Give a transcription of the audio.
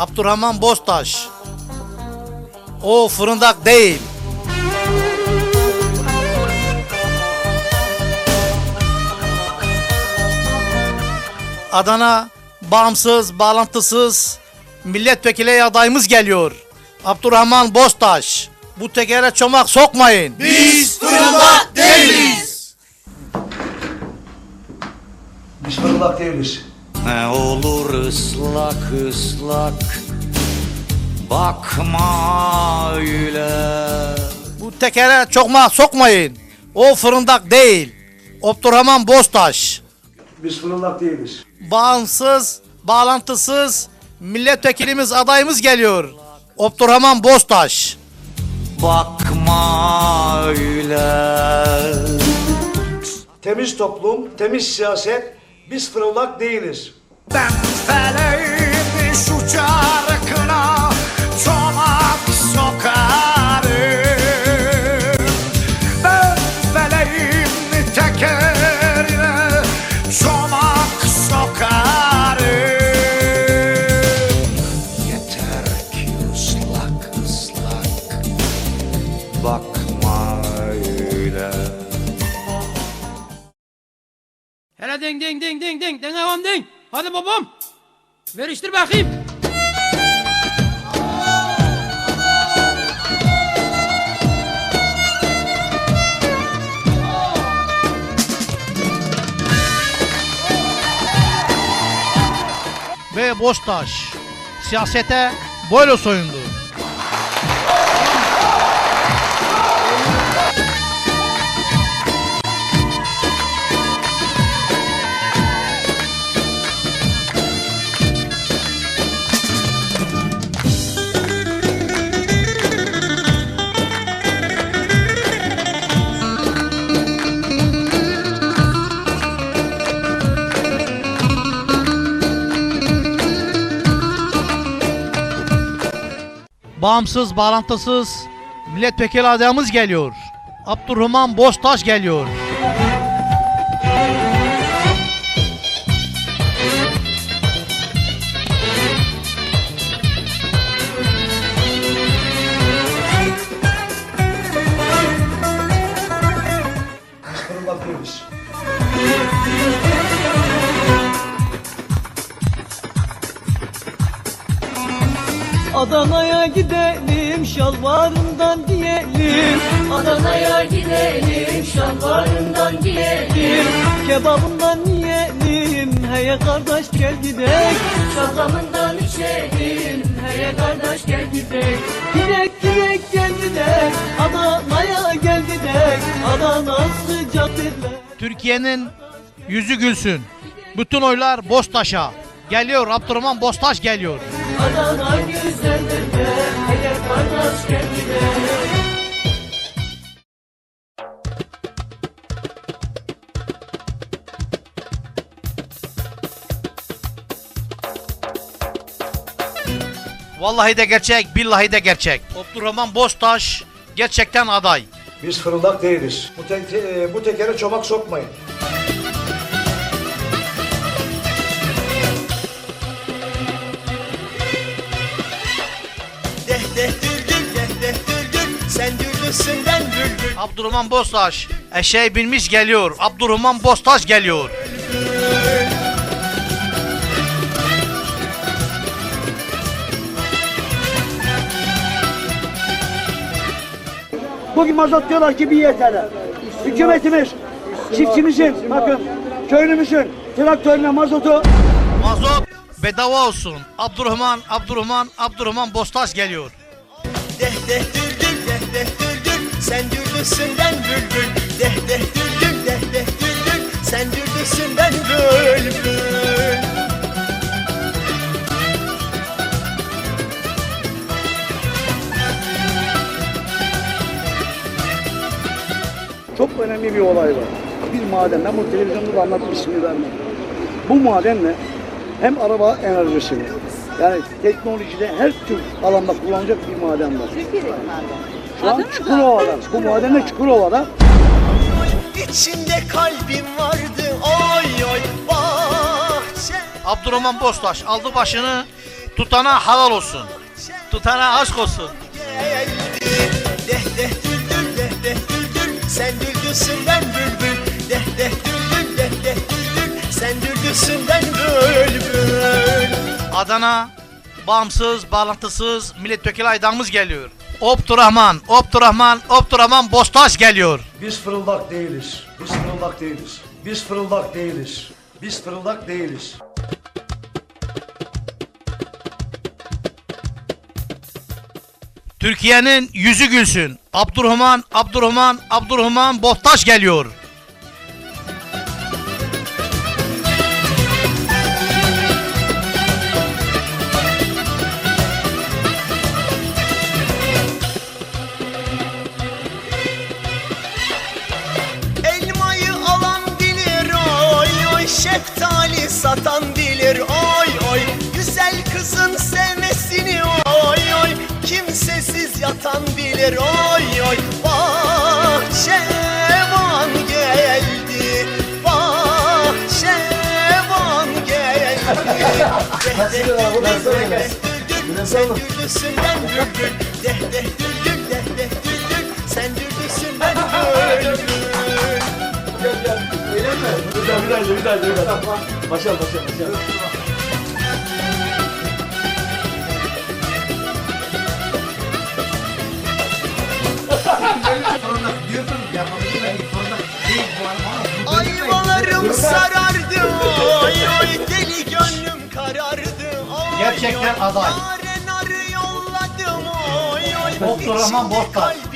Abdurrahman Bostaş. O fırındak değil. Adana bağımsız, bağlantısız milletvekili adayımız geliyor. Abdurrahman Bostaş. Bu tekere çomak sokmayın. Biz fırıldak değiliz. Biz fırıldak değiliz. Ne olur ıslak ıslak Bakma öyle Bu tekere çokma sokmayın. O fırındak değil. Abdurrahman Bostaş. Biz fırıldak değiliz. Bağımsız, bağlantısız milletvekilimiz adayımız geliyor. Abdurrahman Bostaş. Bakma öyle Temiz toplum, temiz siyaset. Biz fırıldak değiliz. Ben çarkına ding ding ding ding ding ding ding. Hadi babam. Veriştir bakayım. Ve Bostaş. Siyasete böyle soyundu. Bağımsız, bağlantısız milletvekili adayımız geliyor. Abdurrahman Bostaş geliyor. Adana'ya gidelim şalvarından diyelim Adana'ya gidelim şalvarından giyelim. Kebabından yiyelim Heye kardeş gel gidelim. Şalgamından içelim Hele kardeş gel gidelim. Gidek gidek gel gidelim. Adana'ya gel gidelim. Adana sıcak Türkiye'nin yüzü gülsün. Bütün oylar Bostaş'a. Geliyor Abdurrahman Bostaş geliyor. Adana güzeldir de Hele kardeş gel gidelim Vallahi de gerçek, billahi de gerçek. Abdurrahman Bostaş gerçekten aday. Biz fırıldak değiliz. Bu, te- te- e, bu tekere çomak sokmayın. Ben bülbül Abdurrahman Bostaş eşeğe binmiş geliyor. Abdurrahman Bostaş geliyor. Bugün mazot diyorlar ki bir yeter. Hükümetimiz, çiftçimizin, bakın köylümüzün traktörüne mazotu Mazot bedava olsun. Abdurrahman, Abdurrahman, Abdurrahman Bostaş geliyor. Deh deh deh Sen dürdüsün ben bülbül Deh deh dürgül deh deh dürgül Sen dürdüsün ben bülbül çok önemli bir olay var. Bir maden, ben bu televizyonda da anlattım ismini vermem. Bu madenle hem araba enerjisini, yani teknolojide her tür alanda kullanacak bir maden var. Şu an Çukurova'da, de Çukurova'da. İçimde kalbim vardı Oy oy bahçe Abdurrahman Bostaş aldı başını Tutana halal olsun. Tutana aşk olsun. geldi Deh deh düldül deh deh düldül Sen düldülsün ben bülbül Deh deh düldül deh deh düldül Sen düldülsün ben bülbül Adana bağımsız, bağlantısız milletvekili aydamız geliyor. Opturahman, Opturahman, Opturahman Bostaş geliyor. Biz fırıldak değiliz. Biz fırıldak değiliz. Biz fırıldak değiliz. Biz fırıldak değiliz. Türkiye'nin yüzü gülsün. Abdurrahman, Abdurrahman, Abdurrahman Bostaş geliyor. Yatan bilir oy oy. Bahçevan geldi Bahçevan geldi. Deh deh deh deh Sen düldülsün ben bülbül Deh deh düldül deh deh düldül Sen düldülsün ben bülbül Ayvalarım sarardı oy oy deli gönlüm karardı oy Gerçekten aday. Yaren arı yolladım oy oy İçimde Bozkurt. kalbim